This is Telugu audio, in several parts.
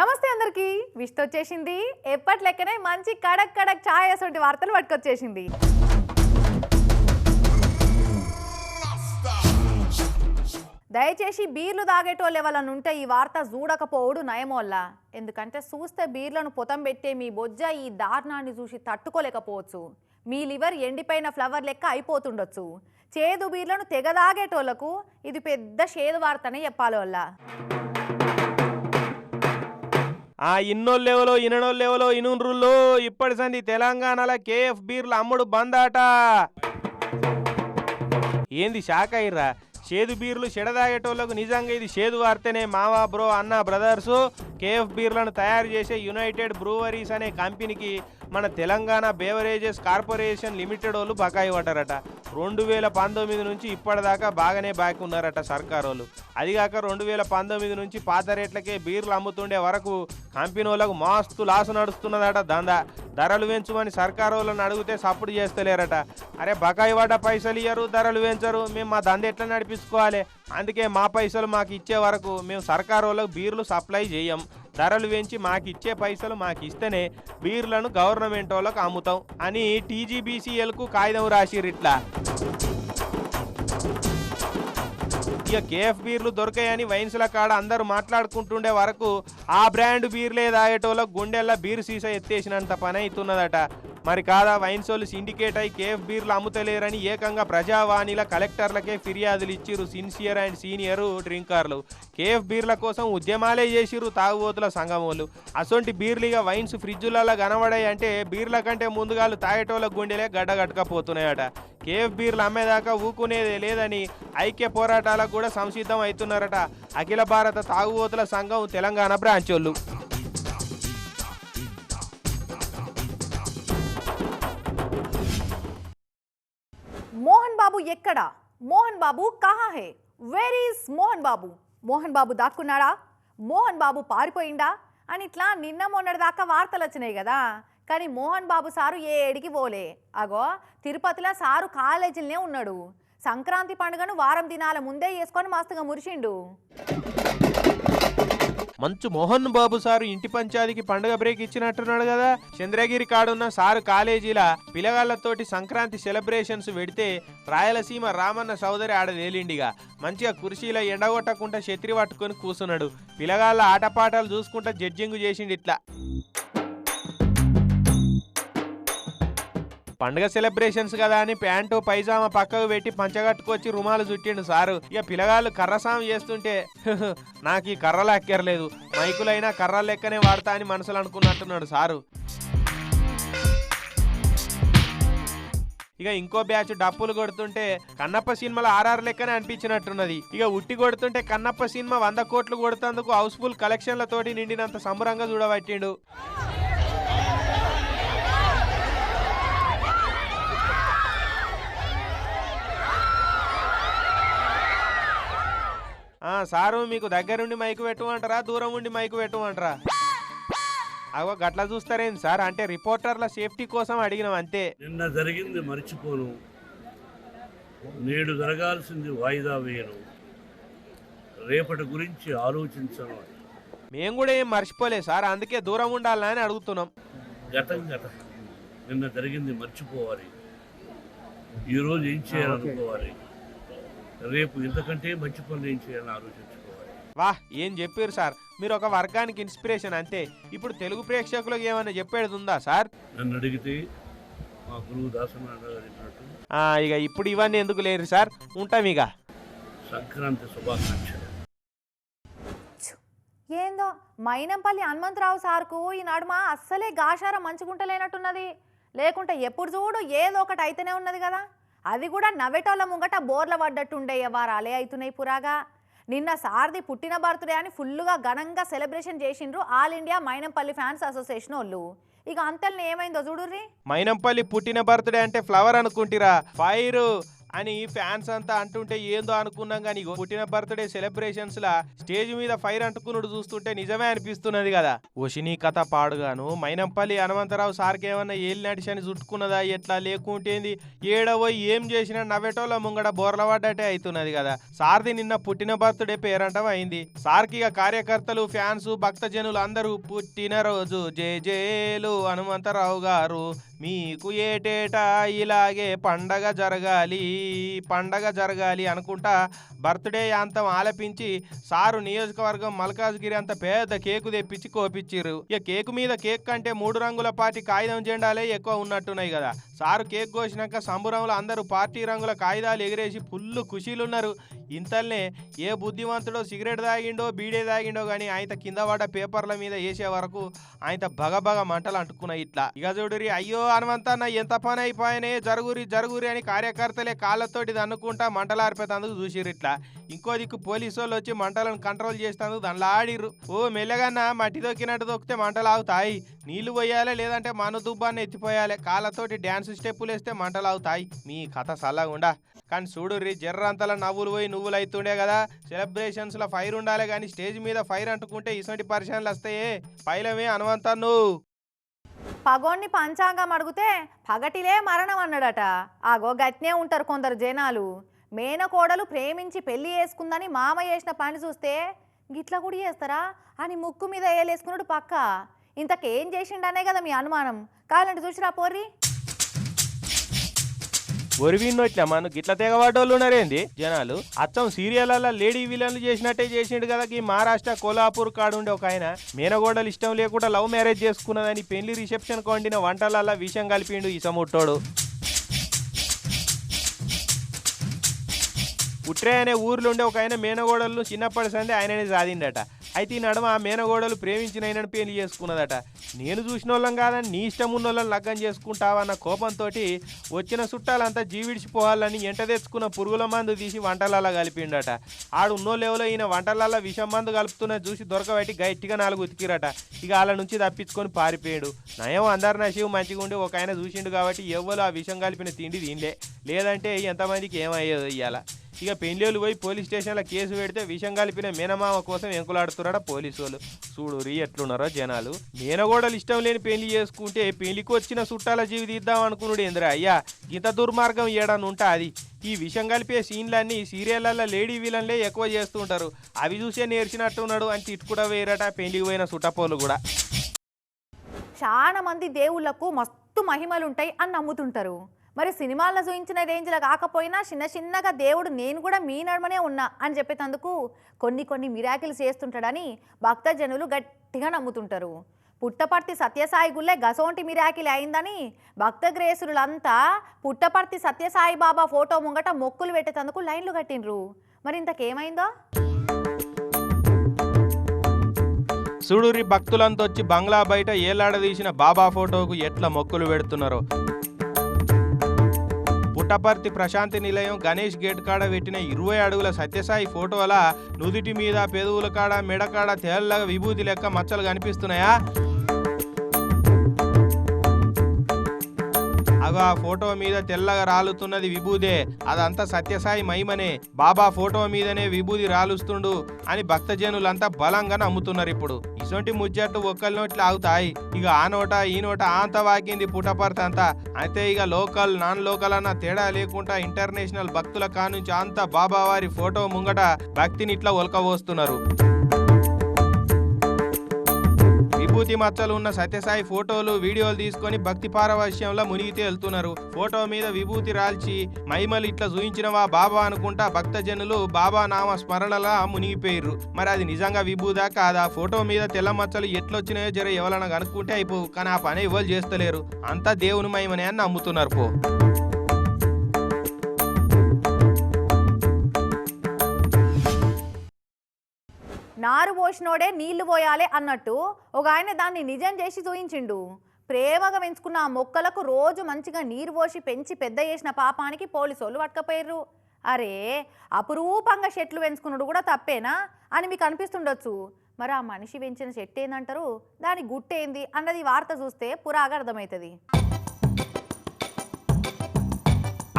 నమస్తే అందరికి. విష్తో వచ్చేసింది ఎప్పటి లెక్కనే మంచి కడక్ కడక్ ఛాయ్ అసలు వార్తలు పట్టుకొచ్చేసింది. దయచేసి బీర్లు తాగేటోళ్ళు ఎవరైనా ఉంటే ఈ వార్త చూడకపోవుడు నయమోల్ల. ఎందుకంటే చూస్తే బీర్లను పొతం పెట్టే మీ బొజ్జ ఈ దారుణాన్ని చూసి తట్టుకోలేకపోవచ్చు. మీ లివర్ ఎండిపోయిన ఫ్లవర్ లెక్క అయిపోతుండొచ్చు. చేదు బీర్లను తెగదాగేటోళ్ళకు ఇది పెద్ద చేదు వార్తనే చెప్పాలోళ్ళ ఆ ఇన్నోళ్ళెవలో ఇననోళ్ళెవలో ఇనుండ్రుల్లో? ఇప్పటి సంది తెలంగాణలో కేఎఫ్ బీర్ల అమ్ముడు బందాట. ఏంది షాక్ అయ్యిర్రా? చేదు బీర్లు చెడదాగేటోళ్ళకు నిజంగా ఇది చేదు వార్తనే మావా బ్రో అన్న బ్రదర్స్. కేఎఫ్ బీర్లను తయారు చేసే యునైటెడ్ బ్రూవరీస్ అనే కంపెనీకి మన తెలంగాణ బేవరేజెస్ కార్పొరేషన్ లిమిటెడ్ వాళ్ళు బకాయి పడ్డారట. రెండు వేల పంతొమ్మిది నుంచి ఇప్పటిదాకా బాగానే బాకీ ఉన్నారట సర్కార్ వాళ్ళు. అదిగాక రెండు వేల పంతొమ్మిది నుంచి పాత రేట్లకే బీర్లు అమ్ముతుండే వరకు కంపెనీ వాళ్ళకు మస్తు లాసు నడుస్తున్నదట దందా. ధరలు పెంచమని సర్కారు వాళ్ళని అడిగితే సప్పుడు చేస్తలేరట. అరే బకాయి పడ్డ పైసలు ఇయ్యరు ధరలు పెంచరు మేము మా దంద ఎట్లా నడిపించుకోవాలి? అందుకే మా పైసలు మాకు ఇచ్చే వరకు మేము సర్కారు వాళ్ళకు బీర్లు సప్లై చేయం. ధరలు పెంచి మాకు ఇచ్చే పైసలు మాకు ఇస్తేనే బీర్లను గవర్నమెంట్ వాళ్ళకు అమ్ముతాం అని టీజీబీసీఎల్కు కాగితం రాసిర్రు ఇట్లా. ఇక కేఎఫ్ బీర్లు దొరికాయని వైన్స్ల కాడ అందరూ మాట్లాడుకుంటుండే వరకు ఆ బ్రాండ్ బీర్లే తాగేటోళ్ళకు గుండెల్లో బీర్ సీసా ఎత్తేసినంత పని అవుతున్నదట మరి కాదా వైన్స్ వాళ్ళు సిండికేట్ అయి కేఫ్ బీర్లు అమ్ముతలేరని ఏకంగా ప్రజావాణిల కలెక్టర్లకే ఫిర్యాదులు ఇచ్చిర్రు సిన్సియర్ అండ్ సీనియర్ డ్రింకర్లు. కేఫ్ బీర్ల కోసం ఉద్యమాలే చేసిర్రు తాగుబోతుల సంఘం వాళ్ళు అసొంటి బీర్లుగా వైన్స్ ఫ్రిడ్జులలో కనబడాయి అంటే బీర్ల కంటే ముందుగాలు తాగేటోళ్ళ గుండెలే గడ్డగట్టుకపోతున్నాయట. కేఎఫ్ బీర్లు అమ్మేదాకా ఊకునేదే లేదని ఐక్య పోరాటాలకు కూడా సంసిద్ధం అవుతున్నారట అఖిల భారత తాగుబోతుల సంఘం తెలంగాణ బ్రాంచోళ్ళు. బాబు ఎక్కడా? మోహన్ బాబు కహా హే వేర్ ఈస్ మోహన్ బాబు? మోహన్ బాబు దాక్కున్నాడా? మోహన్ బాబు పారిపోయిందా? అని ఇట్లా నిన్న మొన్నటి దాకా వార్తలు వచ్చినాయి కదా. కానీ మోహన్ బాబు సారు ఏడికి పోలే. అగో తిరుపతిలో సారు కాలేజీలనే ఉన్నాడు. సంక్రాంతి పండుగను వారం దినాల ముందే చేసుకొని మస్తుగా మురిచిండు మంచు మోహన్ బాబు సారు ఇంటి పంచాయతీకి పండుగ బ్రేక్ ఇచ్చినట్టున్నాడు కదా. చంద్రగిరి కాడున్న సారు కాలేజీల పిల్లగాళ్ళతోటి సంక్రాంతి సెలబ్రేషన్స్ పెడితే రాయలసీమ రామన్న సోదరి ఆడ తేలిండిగా మంచిగా కుర్చీలో ఎండగొట్టకుండా శత్రి పట్టుకొని కూసున్నాడు. పిల్లగాళ్ళ ఆటపాటలు చూసుకుంటా జడ్జింగ్ చేసిండు ఇట్లా. పండుగ సెలబ్రేషన్స్ కదా అని ప్యాంటు పైజామా పక్కకు పెట్టి పంచగట్టుకొచ్చి రుమాలు చుట్టిండు సారు. ఇక పిల్లగాళ్ళు కర్రసాం చేస్తుంటే నాకు ఈ కర్రలు అక్కర్లేదు మైకులైనా కర్ర లెక్కనే వాడతా అని మనసులు అనుకున్నట్టున్నాడు సారు. ఇక ఇంకో బ్యాచ్ డప్పులు కొడుతుంటే కన్నప్ప సినిమాలో ఆర్ఆర్ లెక్కనే అనిపించినట్టున్నది. ఇక ఉట్టి కొడుతుంటే కన్నప్ప సినిమా వంద కోట్లు కొడుతందుకు హౌస్ఫుల్ కలెక్షన్లతోటి నిండినంత సంబరంగా చూడబట్టిండు. ఆ సారు మీకు దగ్గరుండి మైకు పెట్టమంటారా దూరం ఉండి మైకు పెట్టమంటారా? అగో గట్ల చూస్తారేంది సార్? అంటే రిపోర్టర్ల సేఫ్టీ కోసం అడిగినాం అంతే. నిన్న జరిగింది మర్చిపోను. నేడు జరగాల్సింది వాయిదా వేయను. రేపటి గురించి ఆలోచించను మేము కూడా ఏం మర్చిపోలే సార్ అందుకే దూరం ఉండాలని అడుగుతున్నాం. గతం గతం నిన్న జరిగింది మర్చిపోవాలి. ఈరోజు ఏం చేయాలనుకోవాలి? రేపు ఇంతకంటే మంచి పనులు ఏం చేయాలని ఆలోచించుకోవాలి. వా ఏం చెప్పారు సార్? మీరు ఒక వర్గానికి ఇన్స్పిరేషన్ అంతే ఇప్పుడు తెలుగు ప్రేక్షకులకు ఏమైనా చెప్పేది ఉందా సార్? నన్ను అడిగితే మా గురువు దాసనారాయణ గారు చెప్పినట్టు. ఆ, ఇక ఇప్పుడు ఇవన్నీ ఎందుకు లేరు సార్? ఉంటాం ఇక. సంక్రాంతి శుభాకాంక్షలు. ఏందో? మైనంపల్లి హనుమంతరావు సార్కు ఈ నడుమ అస్సలే గాషారం మంచుకుంటలేనట్టున్నది. లేకుంటే ఎప్పుడు చూడు ఏదో ఒకటి అయితేనే ఉన్నది కదా. అది కూడా నవ్వేటోళ్ళ ముంగట బోర్ల పడ్డట్టుండే వారు అలే అవుతున్నాయి పురాగా. నిన్న సార్ది పుట్టిన బర్త్డే అని ఫుల్గా ఘనంగా సెలబ్రేషన్ చేసిండ్రు all India Mynampally fans association వాళ్ళు ఇక అంతల్ని ఏమైందో చూడుర్రి? మైనంపల్లి పుట్టిన బర్త్డే అంటే ఫ్లవర్ అనుకుంటిరా. ఫైర్. అని ఫ్యాన్స్ అంతా అంటుంటే ఏందో అనుకున్నాం కానీ పుట్టిన బర్త్డే సెలబ్రేషన్స్ లా స్టేజ్ మీద ఫైర్ అంటుకున్నాడు చూస్తుంటే నిజమే అనిపిస్తున్నది కదా. ఓషిని కథ పాడుగాను మైనంపల్లి హనుమంతరావు సార్కి ఏమన్నా ఏలి నడిచని చుట్టుకున్నదా ఎట్లా లేకుంటేంది ఏడవో ఏం చేసినా నవ్వేటోళ్ళ ముంగడ బోర్ల అవుతున్నది కదా. సార్ది నిన్న పుట్టిన బర్త్డే పేరంటం అయింది. సార్కి ఇక కార్యకర్తలు ఫ్యాన్స్ భక్తజనులు అందరూ పుట్టినరోజు జే జేలు హనుమంతరావు గారు మీకు ఏటేటా ఇలాగే పండగ జరగాలి పండగ జరగాలి అనుకుంటా బర్త్డే అంతం ఆలపించి సారు నియోజకవర్గం మల్కాజ్గిరి అంత పెద్ద కేకు తెప్పించి కోపిచ్చిర్రు. ఇక కేకు మీద కేక్ కంటే మూడు రంగుల పార్టీ కాగితం జెండాలే ఎక్కువ ఉన్నట్టున్నాయి కదా. సారు కేక్ కోసినాక సంబురంలో అందరూ పార్టీ రంగుల కాగితాలు ఎగిరేసి ఫుల్ ఖుషీలున్నారు. ఇంతల్నే ఏ బుద్ధిమంతుడో సిగరెట్ తాగిండో బీడే తాగిండో కానీ ఆయన కింద పడ్డ పేపర్ల మీద వేసే వరకు ఆయన బగ మంటలు అంటుకున్నాయి ఇట్లా. ఇక చూడురి అయ్యో హనుమంతన్న ఎంత పని అయిపోయానే జరుగురి జరుగురి అని కార్యకర్తలే కాళ్ళతోటి దన్నుకుంటా మంటలు ఆర్పేతందుకు చూసిరు ఇట్లా. ఇంకో దిక్కు పోలీసు వాళ్ళు వచ్చి మంటలను కంట్రోల్ చేస్తాను దానిలో ఆడిర్రు. ఓ మెల్లగన్నా మట్టి దొక్కినట్టు దొక్కితే మంటలు ఆగుతాయి. నీళ్ళు పోయాలి లేదంటే మన దుబ్బాన్ని ఎత్తిపోయాలి. కాళ్ళతోటి డ్యాన్స్ స్టెప్పులు వేస్తే మంటలు అవుతాయి మీ కథ సల్లగుండా కానీ చూడుర్రి జర్రంతల నవ్వులు పోయి నువ్వులు అవుతుండే కదా. సెలబ్రేషన్స్లో ఫైర్ ఉండాలి కానీ స్టేజ్ మీద ఫైర్ అంటుకుంటే ఇటువంటి పరిశ్రమలు వస్తాయే. పైలమే అనువంతన్ను పగోన్ని పంచాంగం అడిగితే పగటిలే మరణం అన్నాడట. ఆగో గట్నే ఉంటారు కొందరు జనాలు. మేనకోడలు ప్రేమించి పెళ్ళి చేసుకుందని మామ చేసిన పని చూస్తే గిట్లా కూడా చేస్తారా? అని ముక్కు మీద ఏలేసుకున్నాడు పక్క. ఇంతకేం చేసిండనే కదా మీ అనుమానం. కావాలంటే చూసిరా పోర్రి. ఒరివిన్నో ఇట్లా మన గిట్ల తెగవాడోళ్ళు ఉన్నారేంది? జనాలు అచ్చం సీరియళ్ళ లేడీ విలన్లు చేసినట్టే చేసిండు కదా ఈ మహారాష్ట్ర కోలాపూర్ కాడుండే ఒక ఆయన. మేనగోడలు ఇష్టం లేకుండా లవ్ మ్యారేజ్ చేసుకున్నదని పెళ్ళి రిసెప్షన్ కొండిన వంటలల్లా విషం కలిపిండు ఈ సముట్టోడు ఉట్రే అనే ఊర్లో ఉండే ఒక ఆయన మేనగోడలు చిన్నప్పటి సందే ఆయననే సాధిండట. అయితే ఈ నడుమ ఆ మేనగోడలు ప్రేమించిన ఆయనను పెళ్ళి చేసుకున్నదట. నేను చూసిన వాళ్ళం కాదని నీ ఇష్టం ఉన్న వాళ్ళని లగ్గం చేసుకుంటావన్న కోపంతో వచ్చిన చుట్టాలంతా జీవిడిచిపోవాలని ఎంట తెచ్చుకున్న పురుగుల మందు తీసి వంటలల్లా కలిపిండట. ఆడు ఉన్నో ఈయన వంటలల్లా విషం మందు కలుపుతున్న చూసి దొరకబెట్టి గట్టిగా నాలుగు ఉతికిరట. ఇక వాళ్ళ నుంచి తప్పించుకొని పారిపోయాడు. నయం అందరు నశివు మంచిగా ఉండి ఒక ఆయన చూసిండు కాబట్టి ఎవ్వరు ఆ విషం కలిపిన తిండి తినలే. లేదంటే ఎంతమందికి ఏమయ్యేదో ఇవాళ ఇక పెళ్ళిళ్ళు పోయి పోలీస్ స్టేషన్లో కేసు పెడితే విషం కలిపిన మేనమామ కోసం ఎంకులాడుతున్నారా పోలీసు వాళ్ళు చూడు రీ ఎట్లున్నారో జనాలు. మేనగోడలు ఇష్టం లేని పెళ్ళి చేసుకుంటే పెళ్ళికి వచ్చిన చుట్టాల జీవితిద్దాం అనుకున్నాడు ఏందిరా అయ్యా? ఇంత దుర్మార్గం ఏడని ఉంటా అది? ఈ విషం కలిపే సీన్లన్నీ సీరియళ్ళలో లేడీ విలన్లే ఎక్కువ చేస్తుంటారు. అవి చూసే నేర్చినట్టున్నాడు అని తిట్టుకుడా వేరట పెళ్ళికి పోయిన సుట్టపోలు కూడా. చాలా మంది దేవుళ్ళకు మస్తు మహిమలు ఉంటాయి అని నమ్ముతుంటారు. మరి సినిమాల్లో చూపించిన రేంజ్లో కాకపోయినా చిన్న చిన్నగా దేవుడు నేను కూడా మీ నడుమనే ఉన్నా అని చెప్పేటందుకు కొన్ని కొన్ని మిరాకిల్స్ చేస్తుంటాడని భక్తజనులు గట్టిగా నమ్ముతుంటారు. పుట్టపర్తి సత్యసాయి గుళ్ళే గసోంటి మిరాకిల్ అయిందని భక్తగ్రేసులంతా పుట్టపర్తి సత్యసాయి బాబా ఫోటో ముంగట మొక్కులు పెట్టేటందుకు లైన్లు కట్టిండ్రు. మరి ఇంతకేమైందో? సుడూరి భక్తులంతా వచ్చి బంగ్లా బయట ఏలాడదీసిన బాబా ఫోటోకు ఎట్లా మొక్కులు పెడుతున్నారో? పుట్టపర్తి ప్రశాంతి నిలయం గణేష్ గేట్ కాడ పెట్టిన ఇరవై అడుగుల సత్యసాయి ఫోటోల నుదుటి మీద పెదవుల కాడ మెడ కాడ తేళ్ళగా విభూతి లెక్క మచ్చలు కనిపిస్తున్నాయా? అగో ఆ ఫోటో మీద తెల్లగా రాలుతున్నది విభూదే. అదంతా సత్యసాయి మహిమనే. బాబా ఫోటో మీదనే విభూది రాలుస్తుండు అని భక్తజనులంతా బలంగా నమ్ముతున్నారు ఇప్పుడు ఇసొంటి ముచ్చట్లు ఒక్కరి నోట్లు ఆగుతాయి. ఇక ఆ నోట ఈ నోట అంత వాకింది పుటపర్త అంతా. అయితే ఇక లోకల్ నాన్ లోకల్ అన్న తేడా లేకుండా ఇంటర్నేషనల్ భక్తుల కానుంచి అంతా బాబా వారి ఫోటో ముంగట భక్తిని ఇట్లా ఒలకవోస్తున్నారు విభూతి మచ్చలు ఉన్న సత్యసాయి ఫోటోలు వీడియోలు తీసుకొని భక్తి పారవశ్యంలో మునిగితే వెళ్తున్నారు. ఫోటో మీద విభూతి రాల్చి మహిమలు ఇట్లా చూయించినవా బాబా అనుకుంటా భక్తజనులు బాబా నామ స్మరణలా మునిగిపోయిర్రు. మరి అది నిజంగా విభూదా కాదా? ఫోటో మీద తెల్ల మచ్చలు ఎట్లొచ్చినాయో జర ఎవరన్నా కనుక్కుంటే అయిపోవు. కానీ ఆ పని ఎవరు చేస్తలేరు. అంతా దేవుని మహిమనే అని నమ్ముతున్నారు పో. నారు పోసినోడే నీళ్ళు పోయాలి అన్నట్టు ఒక ఆయన దాన్ని నిజం చేసి చూయించిండు. ప్రేమగా పెంచుకున్న ఆ మొక్కలకు రోజు మంచిగా నీరు పోసి పెంచి పెద్ద చేసిన పాపానికి పోలీసు వాళ్ళు పట్టుకపోయారు అరే అపురూపంగా చెట్లు పెంచుకున్నాడు కూడా తప్పేనా అని మీకు అనిపిస్తుండొచ్చు. మరి ఆ మనిషి పెంచిన చెట్టు ఏందంటారు దాని గుట్టేంది? అన్నది వార్త చూస్తే పురాగా అర్థమవుతుంది.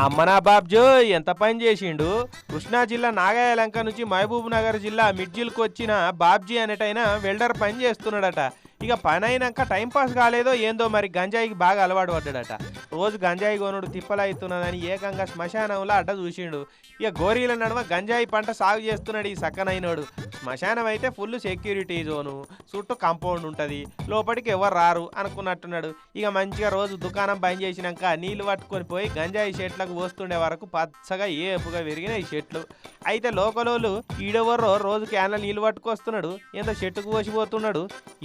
అమ్మనా బాబ్జో ఎంత పని చేసిండు? కృష్ణా జిల్లా నాగాయలంక నుంచి మహబూబ్ నగర్ జిల్లా మిడ్జిల్కి వచ్చిన బాబ్జీ అనేటైన వెల్డర్ పని చేస్తున్నాడట. ఇక పని అయినాక టైంపాస్ కాలేదో ఏందో మరి గంజాయికి బాగా అలవాటు పడ్డాడట. రోజు గంజాయి కొనుడు తిప్పలవుతున్నదని ఏకంగా శ్మశానంలో అడ్డ చూసిండు. ఇక గోరీల నడుమ గంజాయి పంట సాగు చేస్తున్నాడు ఈ సక్కనైనడు. శ్మశానం అయితే ఫుల్ సెక్యూరిటీ జోను. చుట్టూ కాంపౌండ్ ఉంటుంది. లోపలికి ఎవరు రారు అనుకున్నట్టున్నాడు. ఇక మంచిగా రోజు దుకాణం బంద్ చేసినాక నీళ్ళు పట్టుకొని పోయి గంజాయి చెట్లకు పోస్తుండే వరకు పచ్చగా ఏపుగా పెరిగిన ఈ చెట్లు. అయితే లోకలోళ్ళు ఈడెవరో రోజు క్యాన్ల నీళ్ళు పట్టుకొస్తున్నాడు. ఎంత చెట్టుకు పోసిపోతున్నాడు.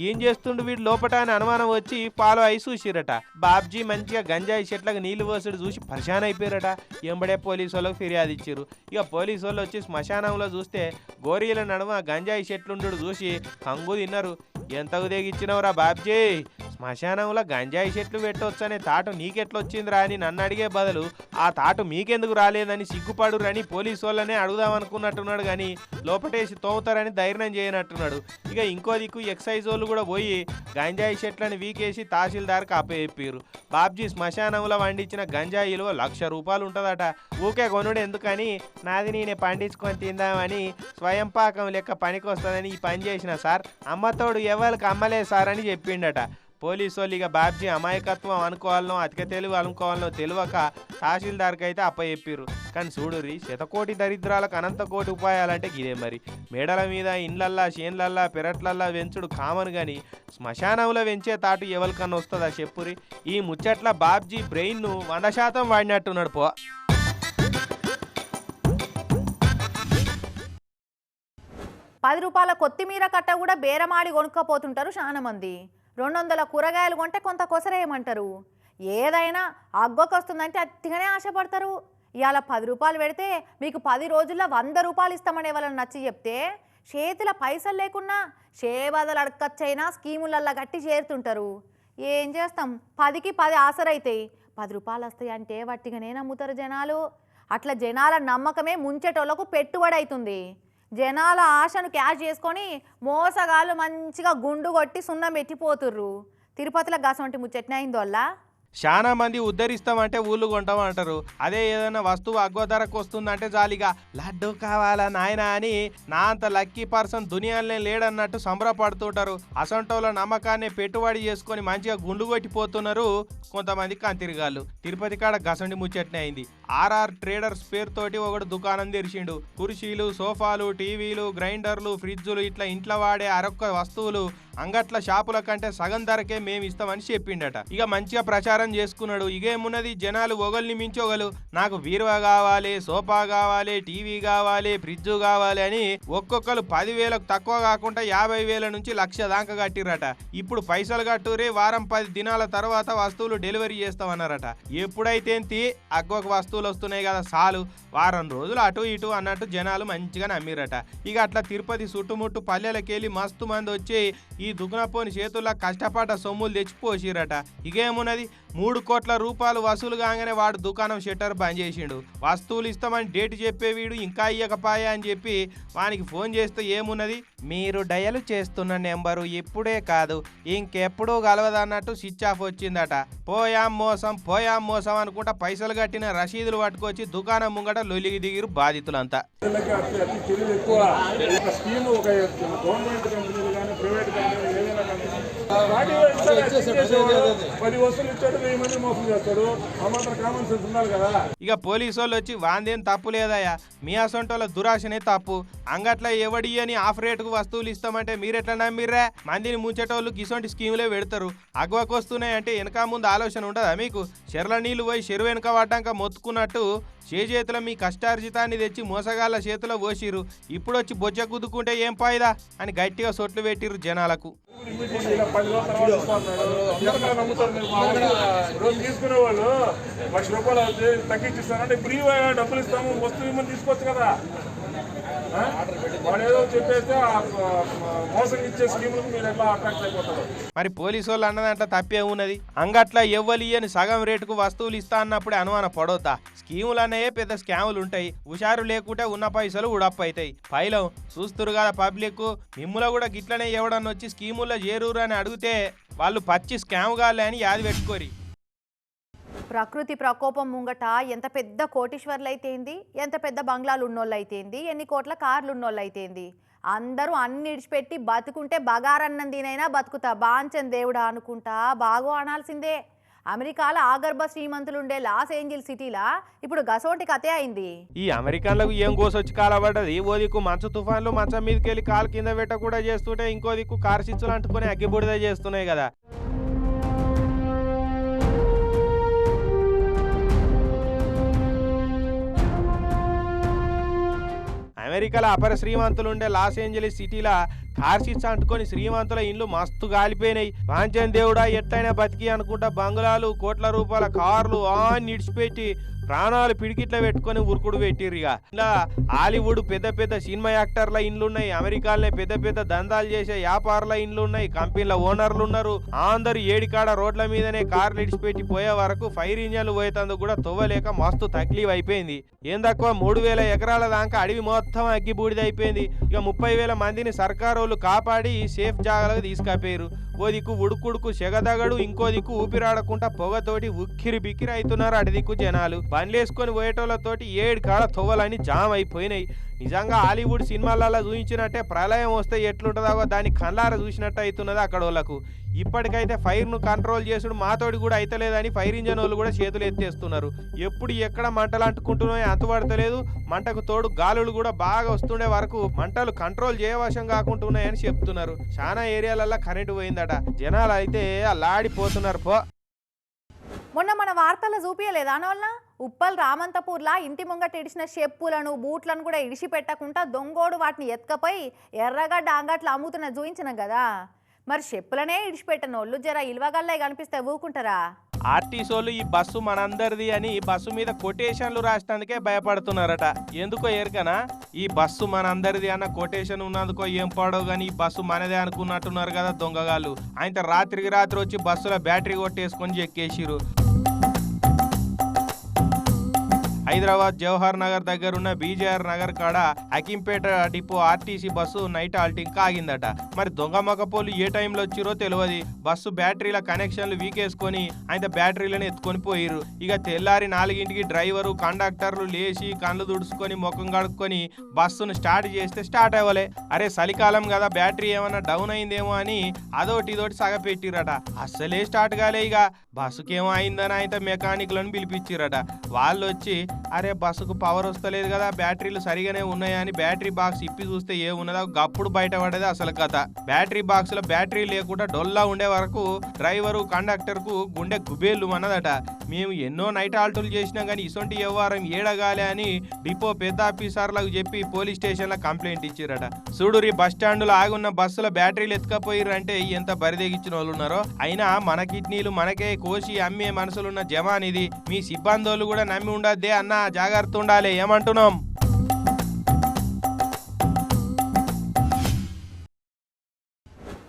ఏం చేస్తుండు వీడు లోపట అని అనుమానం వచ్చి పాలు అయి చూసిరట. బాబ్జీ మంచిగా గంజాయి చెట్లకు నీళ్ళు పోసుడు చూసి పరిశాన్ అయిపోయారట. ఎంబడే పోలీసు వాళ్ళకి ఫిర్యాదు ఇచ్చారు ఇక పోలీసు వాళ్ళు వచ్చి శ్మశానంలో చూస్తే గోరీల నడుమ గంజాయి చెట్లుండు చూసి కంగు తిన్నారు. ఎంతకు తెగిచ్చినవురా బాబ్జీ? శ్మశానంలో గంజాయి చెట్లు పెట్టొచ్చనే తాటు నీకెట్లొచ్చిందిరా అని నన్ను అడిగే బదులు ఆ తాటు మీకెందుకు రాలేదని సిగ్గుపడురని పోలీసు వాళ్ళనే అడుగుదాం అనుకున్నట్టున్నాడు కానీ లోపటేసి తోముతారని ధైర్యం చేయనట్టున్నాడు. ఇక ఇంకో దిక్కు ఎక్సైజ్ వాళ్ళు కూడా పోయి గంజాయి చెట్లను వీకేసి తహసీల్దార్కి అప్పచెప్పారు బాబ్జీ శ్మశానంలో వండించిన గంజాయి విలువ లక్ష రూపాయలు ఉంటుందట ఊకే కొనుడు ఎందుకని? నాది నేనే పండించుకొని తిందామని స్వయం పాకం లెక్క పనికి వస్తుందని ఈ పని చేసిన సార్. అమ్మతోడు ఎవరికి అమ్మలే సార్ అని చెప్పిండట. పోలీసు వాళ్ళు ఇక బాబ్జీ అమాయకత్వం అనుకోవాలనో అతిక తెలివి అనుకోవాలనో తెలియక తహసీల్దార్కి అయితే అప్పచెప్పారు కానీ చూడురి శతకోటి దరిద్రాలకు అనంత కోటి ఉపాయాలంటే ఇదే మరి. మేడల మీద ఇండ్లల్లా చేన్లల్లా పెరట్లల్లా వెంచుడు కామన్ కానీ శ్మశానంలో వెంచే తాటు ఎవరికన్నా వస్తుందా చెప్పురి ఈ ముచ్చట్ల బాబ్జీ బ్రెయిన్ను వంద శాతం వాడినట్టున్నాడు పో. పది రూపాయల కొత్తిమీర కట్ట కూడా బేరమాడి కొనుక్కపోతుంటారు చాలా మంది. రెండు వందల కూరగాయలు కొంటే కొంత కొసరేయమంటారు. ఏదైనా అగ్గొకొస్తుందంటే అతిగానే ఆశపడతారు. ఇవాళ పది రూపాయలు పెడితే మీకు పది రోజుల్లో వంద రూపాయలు ఇస్తామని వాళ్ళని నచ్చి చెప్తే చేతిలో పైసలు లేకున్నా షేబదలు అడగచ్చైనా స్కీములల్లా కట్టి చేరుతుంటారు. ఏం చేస్తాం? పదికి పది ఆసరైతాయి. పది రూపాయలు వస్తాయి అంటే వాటిగానే నమ్ముతారు జనాలు. అట్లా జనాల నమ్మకమే ముంచేటోళ్ళకు పెట్టుబడి అవుతుంది జనాల ఆశను క్యాష్ చేసుకొని మోసగాళ్ళు మంచిగా గుండు కొట్టి సున్నం పెట్టిపోతుర్రు. తిరుపతిలో గసంటి ముచ్చట్నే అయిందో వల్ల చాలా మంది ఉద్ధరిస్తామంటే ఊళ్ళు కొంటాం అంటారు. అదే ఏదైనా వస్తువు అగ్గో ధరకు వస్తుందంటే జాలిగా లడ్డు కావాలా నాయనా అని నా అంత లక్కీ పర్సన్ దునియాలనే లేడన్నట్టు సంబరపడుతుంటారు. అసంటోళ్ళ నమ్మకాన్ని పెట్టుబడి చేసుకొని మంచిగా గుండు కొట్టిపోతున్నారు కొంతమంది కంతిరిగాళ్ళు. తిరుపతి కాడ గసండి ముచ్చట్నే అయింది. ఆర్ఆర్ ట్రేడర్స్ పేరుతోటి ఒకడు దుకాణం తెరిచిండు. కుర్చీలు సోఫాలు టీవీలు గ్రైండర్లు ఫ్రిడ్జులు ఇట్లా ఇంట్లో వాడే అరొక్క వస్తువులు అంగట్ల షాపుల కంటే సగం ధరకే మేము ఇస్తామని చెప్పిండట. ఇక మంచిగా ప్రచారం చేసుకున్నాడు. ఇగేమున్నది జనాలు ఒకరిని మించి ఒకరు నాకు బీరువా కావాలి సోఫా కావాలి టీవీ కావాలి ఫ్రిడ్జ్ కావాలి అని ఒక్కొక్కరు పదివేలకు తక్కువ కాకుండా యాభై వేల నుంచి లక్ష దాకా కట్టిరట ఇప్పుడు పైసలు కట్టురే వారం పది దినాల తర్వాత వస్తువులు డెలివరీ చేస్తామన్నారట. ఎప్పుడైతే అగ్గొక వస్తువు వస్తువులు వస్తున్నాయి కదా చాలు. వారం రోజులు అటు ఇటు అన్నట్టు జనాలు మంచిగా నమ్మిరట. ఇక అట్లా తిరుపతి చుట్టుముట్టు పల్లెలకెళ్ళి మస్తు మంది వచ్చి ఈ దుగ్నపోని చేతుల్లో కష్టపడ్డ సొమ్ములు తెచ్చిపోసిరట. ఇకేమున్నది మూడు కోట్ల రూపాయలు వసూలు కాగానే వాడు దుకాణం షట్టర్ బంద్ చేసిండు. వస్తువులు ఇస్తామని డేట్ చెప్పే వీడు ఇంకా ఇయ్యకపాయా అని చెప్పి వానికి ఫోన్ చేస్తే ఏమున్నది? మీరు డయలు చేస్తున్న నెంబరు ఇప్పుడే కాదు ఇంకెప్పుడూ కలవదన్నట్టు స్విచ్ ఆఫ్ వచ్చిందట. పోయాం మోసం పోయాం మోసం అనుకుంటా పైసలు కట్టిన రసీదులు పట్టుకొచ్చి దుకాణం ముంగట లొలిగి దిగిరు బాధితులంతా. ఎక్కువ. ఒక స్కీమ్ ఒక గవర్నమెంట్ కంపెనీలు కానీ ప్రైవేట్ కంపెనీలు ఏదైనా కంపెనీ వాటి ఇచ్చేసేవాడు పది వస్తువులు ఇచ్చాడు వెయ్యి మంది మోసం చేస్తాడు ఆ మాత్రం కామన్ సెన్స్ ఉండాలి కదా ఇక పోలీసు వాళ్ళు వచ్చి వాందేం తప్పు లేదయ్యా. మీ అసొంటోళ్ళ దురాశనే తప్పు. అంగట్ల ఎవడి అని ఆఫ్ రేటుకు వస్తువులు ఇస్తామంటే మీరెట్లా నమ్మిర్రా? మందిని ముంచేటోళ్ళు ఇసొంటి స్కీములే పెడతారు. అగ్వకొస్తున్నాయంటే వస్తున్నాయి అంటే వెనక ముందు ఆలోచన ఉండదా మీకు? చెర్ల నీళ్ళు పోయి చెరువు వెనక పడ్డాక మొత్తుకున్నట్టు చేతుల మీ కష్టార్జితాన్ని తెచ్చి మోసగాళ్ళ చేతిలో పోసిరు ఇప్పుడొచ్చి బొజ్జ కుదుకుంటే ఏం పాయిదా? అని గట్టిగా సొట్లు పెట్టిరు జనాలకు. ఇమీడియట్ తీసుకునే వాళ్ళు లక్ష రూపాయలు అవుతుంది తగ్గించిస్తానంటే ఫ్రీగా డబ్బులు ఇస్తాము వస్తువు ఇమ్మని తీసుకోవచ్చు కదా మరి పోలీసు వాళ్ళు అన్నదంట తప్పే ఉన్నది. అంగట్ల ఎవ్వలియని సగం రేటుకు వస్తువులు ఇస్తా అన్నప్పుడే అనుమాన పడొద్దా? స్కీములు అన్నయే పెద్ద స్కాములు ఉంటాయి. హుషారు లేకుంటే ఉన్న పైసలు ఉడప్పు అవుతాయి పైలం చూస్తురు కదా పబ్లిక్ మిమ్ముల కూడా గిట్లనే ఎవడన్నా వచ్చి స్కీముల్లో చేరురు అని అడిగితే వాళ్ళు పచ్చి స్కామ్ కాలే అని యాది పెట్టుకోరి. ప్రకృతి ప్రకోపం ముంగట ఎంత పెద్ద కోటీశ్వర్లు అయితేంది ఎంత పెద్ద బంగ్లాలు ఉన్నోళ్ళు అయితేంది ఎన్ని కోట్ల కార్లు ఉన్నోళ్ళు అయితేంది అందరూ అన్ని ఇడిచిపెట్టి బతుకుంటే బగారన్నం తినైనా బతుకుతా. బాంచన్ దేవుడా అనుకుంటా బాగో అనాల్సిందే. అమెరికాలో ఆగర్భ శ్రీమంతులు ఉండే లాస్ ఏంజిల్ సిటీలా ఇప్పుడు గసోటి కథే అయింది. ఈ అమెరికన్లకు ఏం కోసొచ్చి కాలబడ్డది? ఓ దిక్కు మంచు తుఫాన్లు మంచం మీదకి వెళ్ళి కాలు కింద పెట్ట కూడా చేస్తుంటే ఇంకో దిక్కు కారు చిచ్చులు అంటుకుని అగ్గిబుడిద చేస్తున్నాయి కదా. అమెరికాలో అపర శ్రీమంతులు ఉండే లాస్ ఏంజలీస్ సిటీలా కార్ సీట్స్ అంటుకొని శ్రీమంతుల ఇండ్లు మస్తు గాలిపోయినాయి. వాంచన్ దేవుడా ఎట్లయినా బతికి అనుకుంటా బంగ్లాలు కోట్ల రూపాయల కార్లు ఆన్ ఇడిచిపెట్టి ప్రాణాలు పిడికిట్ల పెట్టుకొని ఉరుకుడు పెట్టిర్రు ఇక. ఇలా హాలీవుడ్ పెద్ద పెద్ద సినిమా యాక్టర్ల ఇండ్లు ఉన్నాయి పెద్ద పెద్ద దందాలు చేసే వ్యాపారుల ఇండ్లు ఉన్నాయి కంపెనీల ఓనర్లు ఉన్నారు. అందరు ఏడికాడ రోడ్ల మీదనే కార్లు ఇడిచిపెట్టి పోయే వరకు ఫైర్ ఇంజన్లు పోయేతందుకు కూడా తవ్వలేక మస్తు తక్లీవ్ అయిపోయింది. ఏం తక్కువ మూడు వేల ఎకరాల దాకా అడవి మొత్తం అగ్గి బూడిద అయిపోయింది ఇక ముప్పై వేల మందిని సర్కారు వాళ్ళు కాపాడి సేఫ్ జాగాలకు తీసుకపోయారు. ఓ దిక్కు ఉడుకుడుకు సెగదగడు ఇంకో దిక్కు ఊపిరాడకుండా పొగతోటి ఉక్కిరి బిక్కిరి అవుతున్నారు అటు దిక్కు జనాలు. బండ్లేసుకొని పోయేటోళ్ళతోటి ఏడు కాళ్ళ తొవ్వలని జామ్ అయిపోయినాయి నిజంగా హాలీవుడ్ సినిమాలలో చూపించినట్టే ప్రళయం వస్తే ఎట్లుంటుందో దాన్ని కళ్ళార చూసినట్టు అవుతున్నది అక్కడ వాళ్ళకు ఇప్పటికైతే ఫైర్ను కంట్రోల్ చేసుడు మాతోటి కూడా అయితలేదని ఫైర్ ఇంజన్ వాళ్ళు కూడా చేతులు ఎత్తేస్తున్నారు. ఎప్పుడు ఎక్కడ మంటలు అంటుకుంటున్నాయో అంతుపడతలేదు. మంటకు తోడు గాలులు కూడా బాగా వస్తుండే వరకు మంటలు కంట్రోల్ చేయవశం కాకుంటున్నాయని చెప్తున్నారు. చాలా ఏరియాలలో కరెంటు పోయిందట జనాలు అయితే అల్లాడిపోతున్నారు పో. మొన్న మన వార్తల్లో చూపించలేదా వల్ల ఉప్పల్ రామంతపూర్లా ఇంటి ముంగట ఇడిచిన చెప్పులను బూట్లను కూడా ఇడిచిపెట్టకుండా దొంగోడు వాటిని ఎత్తుకపోయి ఎర్రగడ్డ అంగట్లు అమ్ముతున్న చూయించిన కదా. మరి చెప్పులనే ఇడిచిపెట్టనోళ్ళు జర ఇల్వగల్లే కనిపిస్తే ఊకుంటారా ఆర్టీసోలు ఈ బస్సు మనందరిది అని బస్సు మీద కొటేషన్లు రాసినందుకే భయపడుతున్నారట. ఎందుకో ఎరకనా? ఈ బస్సు మనందరిది అన్న కొటేషన్ ఉన్నందుకో ఏం పాడో కానీ ఈ బస్సు మనదే అనుకున్నట్టున్నారు కదా దొంగగాళ్ళు. ఆయన రాత్రికి రాత్రి వచ్చి బస్సులో బ్యాటరీ కొట్టేసుకొని ఎక్కేసిరు హైదరాబాద్ జవహర్ నగర్ దగ్గర ఉన్న బీజేఆర్ నగర్ కాడ Hakimpet depot RTC bus night halting ఆగిందట మరి దొంగ మగపోలు ఏ టైంలో వచ్చిరో తెలియదు బస్సు బ్యాటరీల కనెక్షన్లు వీకేసుకొని ఆయన బ్యాటరీలను ఎత్తుకొని పోయిర్రు. ఇక తెల్లారి నాలుగింటికి డ్రైవరు కండక్టర్లు లేచి కళ్ళు దుడుచుకొని ముఖం కడుక్కొని బస్సును స్టార్ట్ చేస్తే స్టార్ట్ అవ్వలే. అరే చలికాలం కదా బ్యాటరీ ఏమన్నా డౌన్ అయిందేమో అని అదోటి ఇదోటి సగపెట్టిరట. అస్సలే స్టార్ట్ కాలే ఇక. బస్సుకేమో అయిందని అయితే మెకానిక్లను పిలిపించిరట. వాళ్ళు వచ్చి అరే బస్సుకు పవర్ వస్తలేదు కదా బ్యాటరీలు సరిగానే ఉన్నాయా అని బ్యాటరీ బాక్స్ ఇప్పి చూస్తే ఏమున్నదో గప్పుడు బయటపడేది అసలు కథ. బ్యాటరీ బాక్స్లో బ్యాటరీ లేకుండా డొల్లా ఉండే వరకు డ్రైవరు కండక్టర్కు గుండె గుబేళ్ళు అన్నదట మేము ఎన్నో నైట్ ఆల్టులు చేసినా కానీ ఇసొంటి వ్యవహారం ఏడగాలి అని డిపో పెద్ద ఆఫీసర్లకు చెప్పి పోలీస్ స్టేషన్లో కంప్లైంట్ ఇచ్చిరట. చూడురి బస్ స్టాండ్లో ఆగున్న బస్సులో బ్యాటరీలు ఎత్తుకపోయిర్రంటే ఎంత బరిదెగించిన వాళ్ళు ఉన్నారో. అయినా మన కిడ్నీలు మనకే కోసి అమ్మే మనసులున్న జమాన్ ఇది మీ సిబ్బంది కూడా నమ్మి ఉండద్దే అన్న జాగ్రత్త ఉండాలి. ఏమంటున్నాం?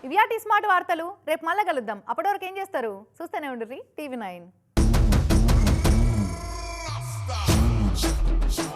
ఇవియాటి స్మార్ట్ వార్తలు. రేపు మళ్ళా కలుద్దాం. అప్పటివరకు ఏం చేస్తారు? చూస్తూనే ఉండరు టీవీ నైన్. Shut up.